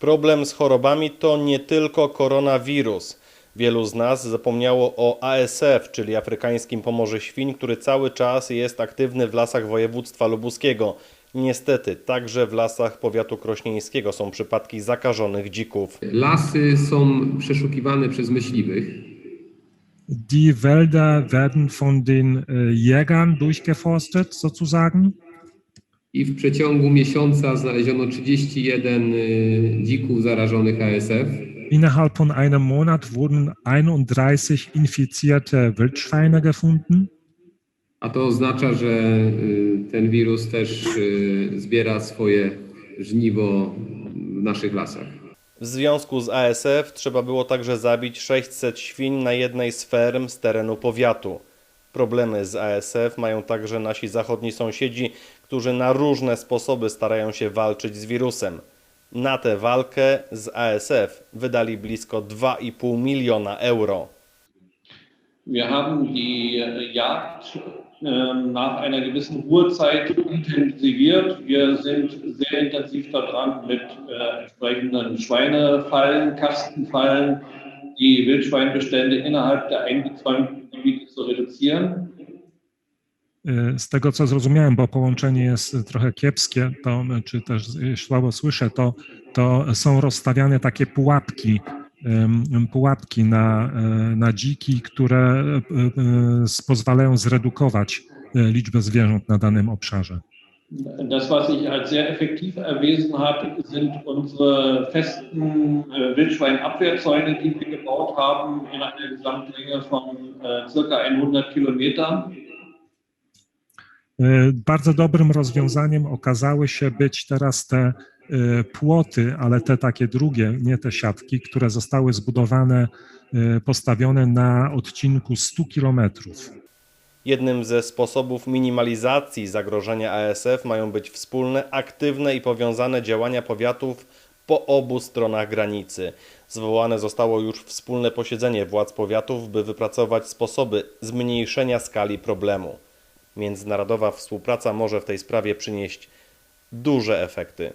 Problem z chorobami to nie tylko koronawirus. Wielu z nas zapomniało o ASF, czyli afrykańskim pomorze świń, który cały czas jest aktywny w lasach województwa lubuskiego. Niestety, także w lasach powiatu krośnieńskiego są przypadki zakażonych dzików. Lasy są przeszukiwane przez myśliwych. Die Wälder werden von den äh, Jägern durchgeforstet, sozusagen. I w przeciągu miesiąca znaleziono 31 y, dzików zarażonych ASF. Innerhalb von einem Monat wurden 31 infizierte Wildschweine gefunden. A to oznacza, że y, ten wirus też y, zbiera swoje żniwo w naszych lasach. W związku z ASF trzeba było także zabić 600 świń na jednej z ferm z terenu powiatu. Problemy z ASF mają także nasi zachodni sąsiedzi, którzy na różne sposoby starają się walczyć z wirusem. Na tę walkę z ASF wydali blisko 2,5 miliona euro. Wir haben die Jagd ähm, nach einer gewissen Ruhezeit intensiviert. Wir sind sehr intensiv daran mit äh, entsprechenden Schweinefallen, Kastenfallen, die Wildschweinbestände innerhalb der eingezäunten Gebiete zu reduzieren. Y, Z tego co zrozumiałem, bo połączenie jest trochę kiepskie, to, czy też y, słabo słyszę, to, to są rozstawiane takie pułapki, pułapki na, y, na dziki, które pozwalają zredukować liczbę zwierząt na danym obszarze. Das, was sich als sehr effektiv erwiesen hat, sind unsere festen äh, Wildschweinabwehrzäune, die wir gebaut haben, in einer Gesamtlänge von äh, circa 100 Kilometern. Y, Bardzo dobrym rozwiązaniem okazały się być teraz te y, płoty, ale te takie drugie, nie te siatki, które zostały zbudowane, y, postawione na odcinku 100 kilometrów. Jednym ze sposobów minimalizacji zagrożenia ASF mają być wspólne, aktywne i powiązane działania powiatów po obu stronach granicy. Zwołane zostało już wspólne posiedzenie władz powiatów, by wypracować sposoby zmniejszenia skali problemu. Międzynarodowa współpraca może w tej sprawie przynieść duże efekty.